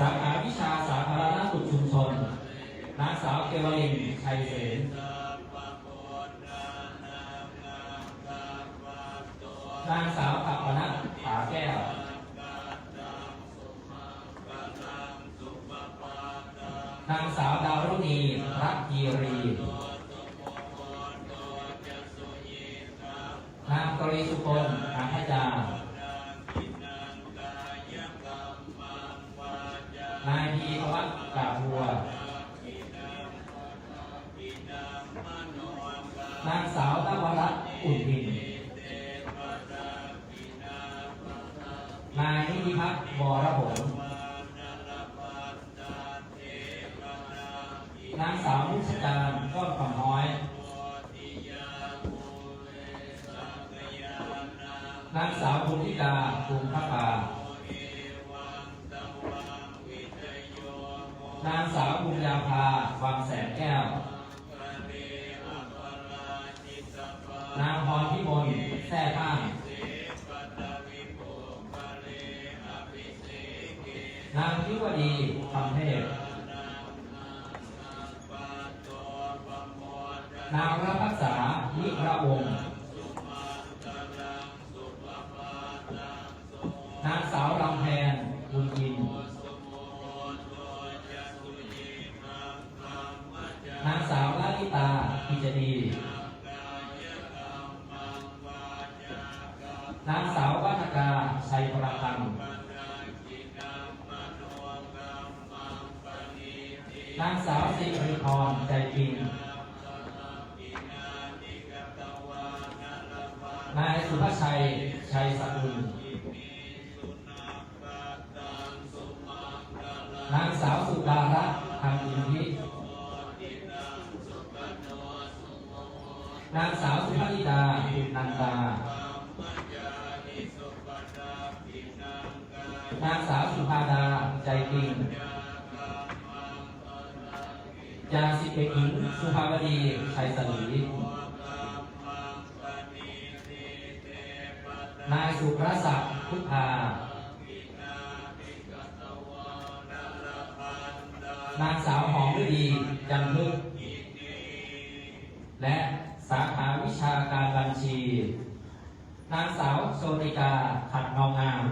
สาขาวิชาสาธารณสุขชุมชนนางสาวเกวลินชัยเสนนางสาวกัปปนัทผาแก้ว นางสาวดาวรุณีรักกีรี นางกรีสุพลอาทยา นางสาวนวรัตน์อุ่นพินนายนิติพัฒน์วรผลนางสาวมุชการก้อนคำน้อย นางสาวบุญธิกาภูมิพระานางสาวบุญญาภาวังแสนแก้ว แท่ข้างนางทิวดีคำเทพนางรัพักษานิระวงนางสาวลำแพนบุญยิน นางสาวลาลิตาพิจดี นางสาววัฒกาชัยประคังนางสาวสิริพรใจจริงนายสุภชัย ชัยสกุล นางสาวสุดารัตน์ทางอินทินางสาวสุภลิดาบุญนันตา นางสาวสุภาดาใจจริงยาสิบเอกหญิงสุภาวดีชัยสลีนายสุรศักดิ์พุทธานางสาวหอมฤดีจันทึก และสาขาวิชาการบัญชี นางสาวโชติกาขัดเงางาม